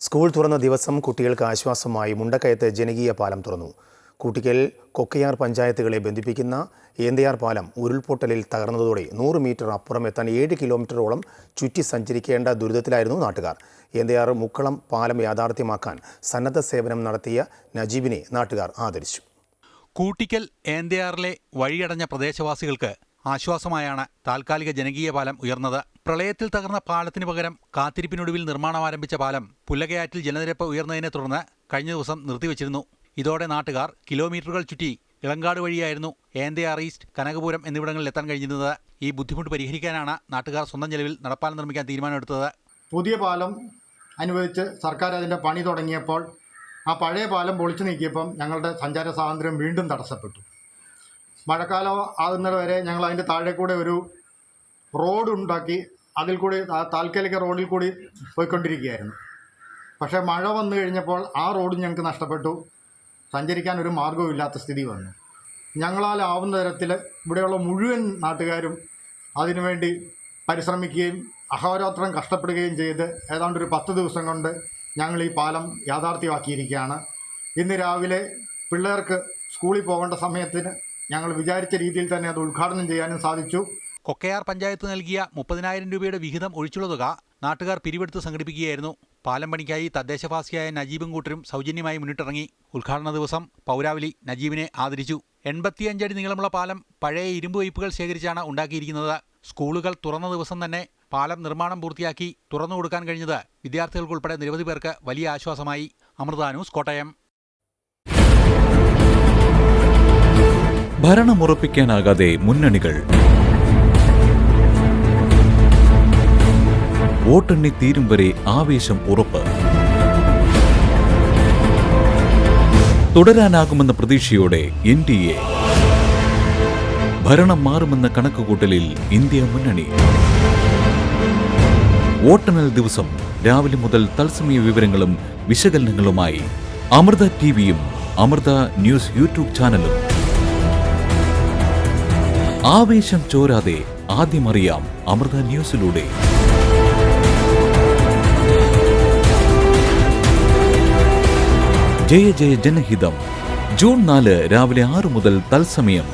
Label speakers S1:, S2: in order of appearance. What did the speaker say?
S1: School തുറന്ന ദിവസം കുട്ടികൾക്ക് ആശ്വാസമായി മുണ്ടക്കയത്ത് ജനകീയ പാലം തുറന്നു. കൂട്ടിക്കൽ കൊക്കയാർ പഞ്ചായത്തുകളെ ബന്ധിപ്പിക്കുന്ന ഏന്തയാർ പാലം ഉരുൾപൊട്ടലിൽ തകർന്നതോടെ നൂറ് മീറ്റർ അപ്പുറം എത്താൻ ഏഴ് കിലോമീറ്ററോളം ചുറ്റി സഞ്ചരിക്കേണ്ട ദുരിതത്തിലായിരുന്നു നാട്ടുകാർ. ഏന്തയാർ മുക്കളം പാലം യാഥാർത്ഥ്യമാക്കാൻ സന്നദ്ധ സേവനം നടത്തിയ നജീബിനെ നാട്ടുകാർ ആദരിച്ചു.
S2: കൂട്ടിക്കൽ ഏന്തയാറിലെ വഴിയടഞ്ഞ പ്രദേശവാസികൾക്ക് ആശ്വാസമായാണ് താൽക്കാലിക ജനകീയ പാലം ഉയർന്നത്. പ്രളയത്തിൽ തകർന്ന പാലത്തിന് പകരം കാത്തിരിപ്പിനൊടുവിൽ നിർമ്മാണം ആരംഭിച്ച പാലം പുല്ലകയാറ്റിൽ ജലനിരപ്പ് ഉയർന്നതിനെ തുടർന്ന് കഴിഞ്ഞ ദിവസം നിർത്തിവച്ചിരുന്നു. ഇതോടെ നാട്ടുകാർ കിലോമീറ്ററുകൾ ചുറ്റി ഇളങ്കാട് വഴിയായിരുന്നു ഏന്തയാർ ഈസ്റ്റ് കനകപുരം എന്നിവിടങ്ങളിൽ എത്താൻ കഴിഞ്ഞിരുന്നത്. ഈ ബുദ്ധിമുട്ട് പരിഹരിക്കാനാണ് നാട്ടുകാർ സ്വന്തം ചെലവിൽ നടപ്പാലം നിർമ്മിക്കാൻ തീരുമാനമെടുത്തത്.
S3: പുതിയ പാലം അനുവദിച്ച് സർക്കാർ അതിന്റെ പണി തുടങ്ങിയപ്പോൾ ആ പഴയ പാലം പൊളിച്ചു നീക്കിയപ്പം ഞങ്ങളുടെ സഞ്ചാര സ്വാതന്ത്ര്യം വീണ്ടും തടസ്സപ്പെട്ടു. മഴക്കാലം ആകുന്നത് വരെ ഞങ്ങൾ അതിന്റെ താഴെ കൂടെ ഒരു റോഡ് ഉണ്ടാക്കി അതിൽ കൂടി താൽക്കാലിക റോഡിൽ കൂടി പോയിക്കൊണ്ടിരിക്കുകയായിരുന്നു. പക്ഷേ മഴ വന്നു കഴിഞ്ഞപ്പോൾ ആ റോഡ് ഞങ്ങൾക്ക് നഷ്ടപ്പെട്ടു. സഞ്ചരിക്കാൻ ഒരു മാർഗവും ഇല്ലാത്ത സ്ഥിതി വന്നു. ഞങ്ങളാൽ ആവുന്ന തരത്തിൽ ഇവിടെയുള്ള മുഴുവൻ നാട്ടുകാരും അതിനുവേണ്ടി പരിശ്രമിക്കുകയും അഹോരാത്രം കഷ്ടപ്പെടുകയും ചെയ്ത് ഏതാണ്ട് ഒരു പത്ത് ദിവസം കൊണ്ട് ഞങ്ങൾ ഈ പാലം യാഥാർത്ഥ്യമാക്കിയിരിക്കുകയാണ്. ഇന്ന് രാവിലെ പിള്ളേർക്ക് സ്കൂളിൽ പോകേണ്ട സമയത്തിന് ഞങ്ങൾ വിചാരിച്ച രീതിയിൽ തന്നെ അത് ഉദ്ഘാടനം ചെയ്യാനും സാധിച്ചു.
S2: കൊക്കയാർ പഞ്ചായത്ത് നൽകിയ മുപ്പതിനായിരം രൂപയുടെ വിഹിതം ഒഴിച്ചുള്ള തുക നാട്ടുകാർ പിരിവെടുത്ത് സംഘടിപ്പിക്കുകയായിരുന്നു. പാലം പണിക്കായി തദ്ദേശവാസിയായ നജീബും കൂട്ടരും സൗജന്യമായി മുന്നിട്ടിറങ്ങി. ഉദ്ഘാടന ദിവസം പൗരാവലി നജീബിനെ ആദരിച്ചു. എൺപത്തിയഞ്ചടി നീളമുള്ള പാലം പഴയ ഇരുമ്പ് വയ്പ്പുകൾ ശേഖരിച്ചാണ് ഉണ്ടാക്കിയിരിക്കുന്നത്. സ്കൂളുകൾ തുറന്ന ദിവസം തന്നെ പാലം നിർമ്മാണം പൂർത്തിയാക്കി തുറന്നു കൊടുക്കാൻ കഴിഞ്ഞത് വിദ്യാർത്ഥികൾക്കുൾപ്പെടെ നിരവധി പേർക്ക് വലിയ ആശ്വാസമായി. അമൃതാനൂസ് കോട്ടയം.
S4: ഭരണമുറപ്പിക്കാനാകാതെ മുന്നണികൾ വോട്ടെണ്ണി തീരും വരെ ആവേശം ഉറപ്പ്. തുടരാനാകുമെന്ന പ്രതീക്ഷയോടെ എൻ ഡി എ ഭരണം മാറുമെന്ന കണക്കുകൂട്ടലിൽ ഇന്ത്യ മുന്നണി. വോട്ടെണ്ണൽ ദിവസം രാവിലെ മുതൽ തത്സമയ വിവരങ്ങളും വിശകലനങ്ങളുമായി അമൃത ടി വിയും അമൃത ന്യൂസ് യൂട്യൂബ് ചാനലും ആവേശം ചോരാതെ ആദ്യമറിയാം അമൃത ന്യൂസിലൂടെ. ജയ ജയ ജനഹിതം. ജൂൺ നാല് രാവിലെ ആറ് മുതൽ തത്സമയം.